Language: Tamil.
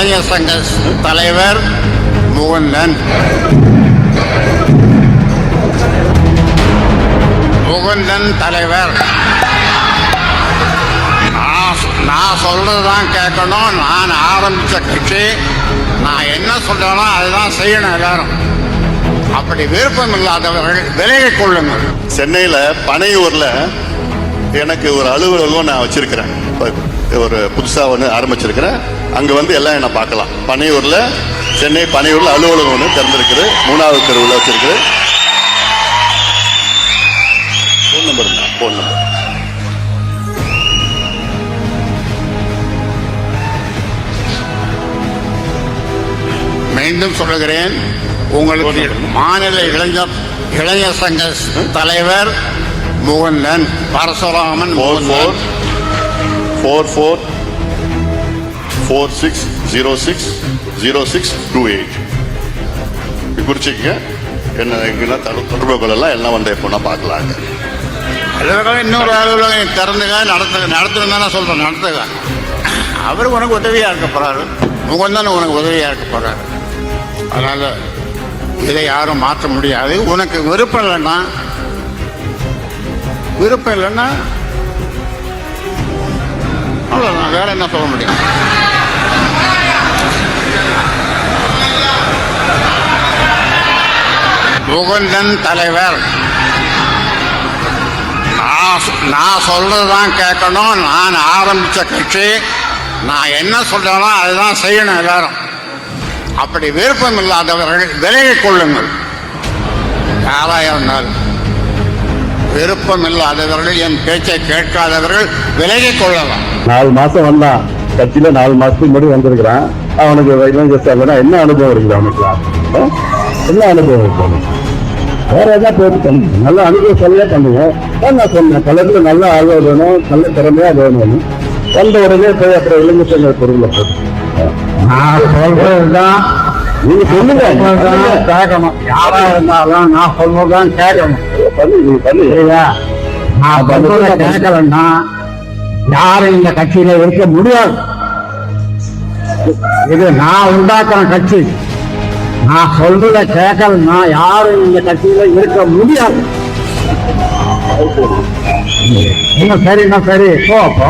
இளைஞர் சங்க தலைவர் முகுந்தன். முகுந்தன் தலைவர். நான் நான் சொல்றதுதான் கேட்கணும். நான் ஆரம்பித்த கட்சி. நான் என்ன சொல்றேனோ அதுதான் செய்யணும் எல்லாரும். அப்படி விருப்பம் இல்லாதவர்கள் விலகிக் கொள்ளுங்கள். சென்னையில் பனையூர்ல எனக்கு ஒரு அலுவலகம் நான் வச்சிருக்கிறேன். ஒரு புதுசாக ஒன்று ஆரம்பிச்சிருக்கிறேன். அங்க வந்து எல்லாம் என்ன பார்க்கலாம். பனையூர்ல சென்னை பனையூர்ல அலுவலகம் ஒன்று திறந்திருக்குது. மூணாவது தெருவில் வச்சிருக்குது. ஃபோன் நம்பர் ஃபோன் நம்பர் மீண்டும் சொல்லுகிறேன். உங்களுக்கு மாநில இளைஞர் இளைஞர் சங்க தலைவர் Mukundan Parasuraman four four four four four six zero six zero six two eight. குறிச்சிக்கங்க என்ன எங்கன்னா தொடர்பு கொள்ளலாம் எல்லாம் வந்து எப்போனா பார்க்கலாங்க அலுவலகம் இன்னொரு அலுவலகம் திறந்துங்க நடத்து நடத்துன்னு தானே சொல்கிறேன் நடத்துங்க அவர் உனக்கு உதவியாக இருக்க போகிறாரு தானே உனக்கு உதவியாக இருக்க போகிறாரு அதனால் இதை யாரும் மாற்ற முடியாது. உனக்கு விருப்பம் இல்லைன்னா விருப்பம் இல்லைன்னா அவ்வளோதான் வேற என்ன சொல்ல முடியும்? முகுந்தன் தலைவர். நான் சொ- நான் கேட்கணும். நான் ஆரம்பிச்ச கட்சி. நான் என்ன சொல்றேனோ அதுதான் செய்யணும் எல்லாரும். அப்படி விருப்பம் இல்லாதவர்கள் விலகிக் கொள்ளுங்கள். யாராக இருந்தாலும் விருப்பம் இல்லாதவர்கள் என் பேச்சை கேட்காதவர்கள் விலகிக் கொள்ளலாம். நாலு மாசம் வந்தான். கட்சியில நாலு மாசத்துக்கு முன்னாடி வந்திருக்கிறான். அவனுக்கு என்ன அனுபவம் இருக்குது அவனுக்கு? என்ன அனுபவம் இருக்கு அவனுக்கு? வேற ஏதாவது போட்டு பண்ணுங்க நல்ல அனுபவம் சொல்லியே பண்ணுங்க. அதான் நான் சொன்னேன் பலருக்கு நல்ல ஆர்வம் வேணும் நல்ல திறமையா வேணும் வந்த உடனே போய் அப்புறம் சங்க பொருளை போட்டு. நான் சொல்றதுதான். நீங்க சொல்லுங்க. கேட்கணும். யாரா இருந்தாலும் நான் சொல்றதுதான் கேட்கணும். பண்ணு நீங்க பண்ணு. சரியா? நான் சொல்றத கேட்கலன்னா யாரும் இந்த கட்சியில இருக்க முடியாது. இது நான் உண்டாக்குற கட்சி. நான் சொல்றத கேட்கலன்னா யாரும் இந்த கட்சியில இருக்க முடியாது. இன்னும் சரி இன்னும் சரி. போ அப்போ